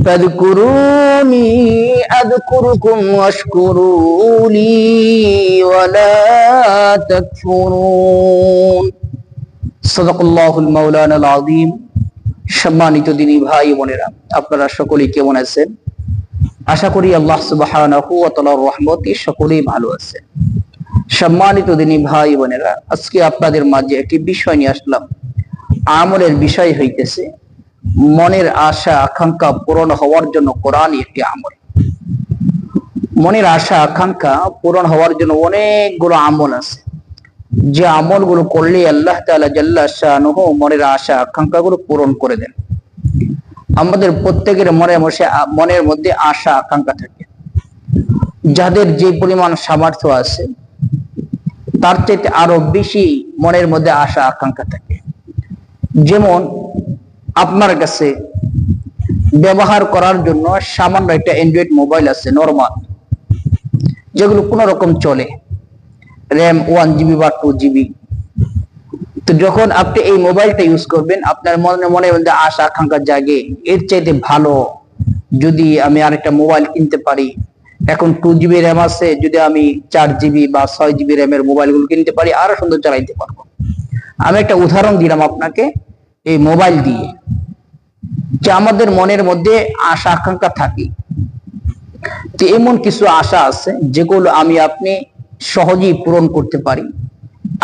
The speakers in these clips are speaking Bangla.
فاذكروني أذكركم واشكروا لي ولا تكفرون صدق الله المولانا العظيم সম্মানিত দিনী ভাই বোনেরা আপনারা সকলেই কেমন আছেন আশা করি আল্লাহ সুবহানাহু ওয়া তাআলার রহমতে সকলেই ভালো আছেন সম্মানিত দিনী ভাই বোনেরা আজকে আপনাদের মাঝে একটি বিষয় নিয়ে আসলাম আমলের বিষয় হইতেছে মনের আশা, আকাঙ্ক্ষা পূরণ হওয়ার জন্য কোরআন একটি আমল। মনের আশা, আকাঙ্ক্ষা পূরণ হওয়ার জন্য অনেকগুলো আমল আছে। যে আমলগুলো করলে আল্লাহ শাহনুহ মনের আশা, আকাঙ্ক্ষাগুলো পূরণ করে দেন। আমাদের প্রত্যেকের মনে বসে, মনের মধ্যে আশা, আকাঙ্ক্ষা থাকে। যাদের যে পরিমাণ সামর্থ্য আছে, তার চাইতে আরও বেশি মনের মধ্যে আশা, আকাঙ্ক্ষা থাকে। যেমন আপনার কাছে ব্যবহার করার জন্য সামান্য একটা অ্যান্ড্রয়েড মোবাইল আছে নর্মাল যেগুলো কোন রকম চলে। র্যাম ওয়ান জিবি বা টু জিবি তো যখন আপনি এই মোবাইলটা ইউজ করবেন, আপনার মনে মনে মধ্যে আশা, আকাঙ্ক্ষা জাগে, এর চাইতে ভালো যদি আমি আরেকটা মোবাইল কিনতে পারি। এখন টু জিবি র্যাম আছে, যদি আমি চার জিবি বা ছয় জিবি র্যামের মোবাইলগুলো কিনতে পারি, আরও সুন্দর চালাইতে পারব। আমি একটা উদাহরণ দিলাম আপনাকে। এই মোবাইল দিয়ে, যে আমাদের মনের মধ্যে আশা, আকাঙ্ক্ষা থাকে। তো এমন কিছু আশা আছে, যেগুলো আমি আপনি সহজেই পূরণ করতে পারি।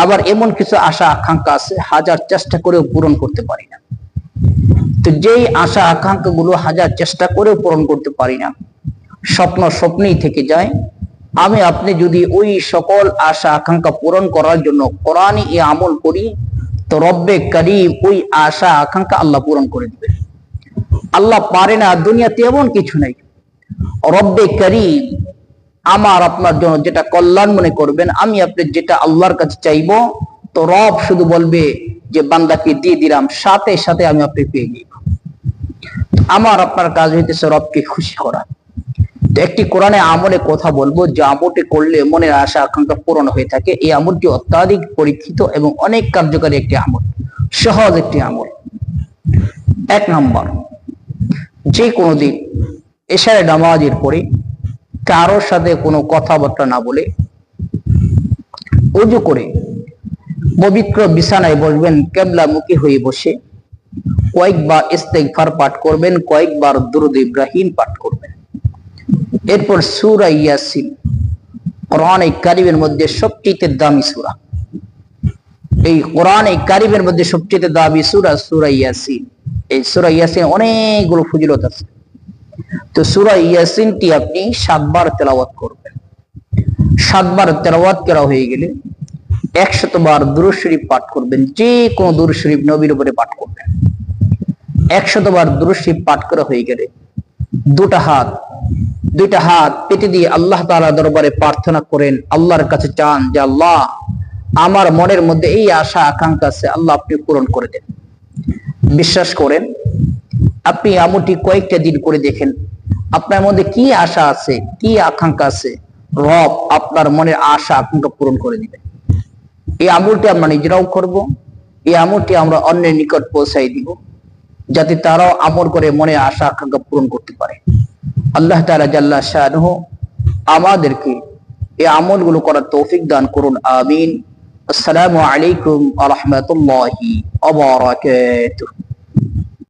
আবার এমন কিছু আশা, আকাঙ্ক্ষা আছে, হাজার চেষ্টা করেও পূরণ করতে পারি না। তো যেই আশা আকাঙ্ক্ষা গুলো হাজার চেষ্টা করেও পূরণ করতে পারি না, স্বপ্ন স্বপ্নেই থেকে যায়। আমি আপনি যদি ওই সকল আশা, আকাঙ্ক্ষা পূরণ করার জন্য কোরআনই আমল করি তো রব্বে করিম ওই আশা, আকাঙ্ক্ষা আল্লাহ পূরণ করে দিবে আল্লাহ পারে না দুনিয়াতে এমন কিছু নাই। রব্বে করিম আমার আপনার জন্য যেটা কল্যাণ মনে করবেন, আমি আপনি যেটা আল্লাহর কাছে চাইব, তো রব শুধু বলবে যে, বান্দাকে দিয়ে দিলাম, সাথে সাথে আমি আপনি পেয়ে গিয়ে আমার আপনার কাজ হইতেছে রবকে খুশি করা। একটি কোরআনে আমলে কথা বলব, যে আমলটি করলে মনের আশা, আকাঙ্ক্ষা পূরণ হয়ে থাকে। এই আমলটি অত্যাধিক পরীক্ষিত এবং অনেক কার্যকারী একটি আমল, সহজ একটি আমল। এক নম্বর, যে কোনো দিন এশারে নামাজের পরে কারোর সাথে কোনো কথাবার্তা না বলে উজু করে পবিত্র বিছানায় বসবেন, কেবলা মুখী হয়ে বসে কয়েকবার ইস্তেগফার পাঠ করবেন, কয়েকবার দুরুদ ইব্রাহিম পাঠ করবেন। এরপর সুরা ইয়াসিন, কোরআন এই কারিমের মধ্যে সবচেয়ে দামি সুরা। এই কোরআন এই কারিমের মধ্যে সবচেয়ে দামি সুরা সুরা ইয়াসিন। এই সুরা ইয়াসিন অনেকগুলো ফজিলত আছে। তো সুরা ইয়াসিনটি আপনি সাতবার তেলাওয়াত করবেন। সাতবার তেলাওয়াত করা হয়ে গেলে একশত বার দুরুদ শরীফ পাঠ করবেন, যে কোনো দুরুদ শরীফ নবীর উপরে পাঠ করবেন। একশত বার দুরুদ শরীফ পাঠ করা হয়ে গেলে দুটা হাত দুইটা হাত পেটে দিয়ে আল্লাহ তাআলা দরবারে প্রার্থনা করেন, আল্লাহর কাছে চান যে, আল্লাহ, আমার মনের মধ্যে এই আশা, আকাঙ্ক্ষা আছে, আল্লাহ আপনি পূরণ করে দেন। বিশ্বাস করেন, আপনি আমলটি কয়েকটা দিন করে দেখেন, আপনার মধ্যে কি আশা আছে, কি আকাঙ্ক্ষা আছে, রব আপনার মনের আশা, আকাঙ্ক্ষা পূরণ করে দিবেন। এই আমলটি আমরা নিজেরাও করব, এই আমলটি আমরা অন্যের নিকট পৌঁছাই দিব, যাতে তারাও আমল করে মনে আশা, আকাঙ্ক্ষা পূরণ করতে পারে। আল্লাহ তালা জাল্লা শাহ আমাদেরকে এই আমলগুলো করার তৌফিক দান করুন, আমিন। আসসালামু আলাইকুম আ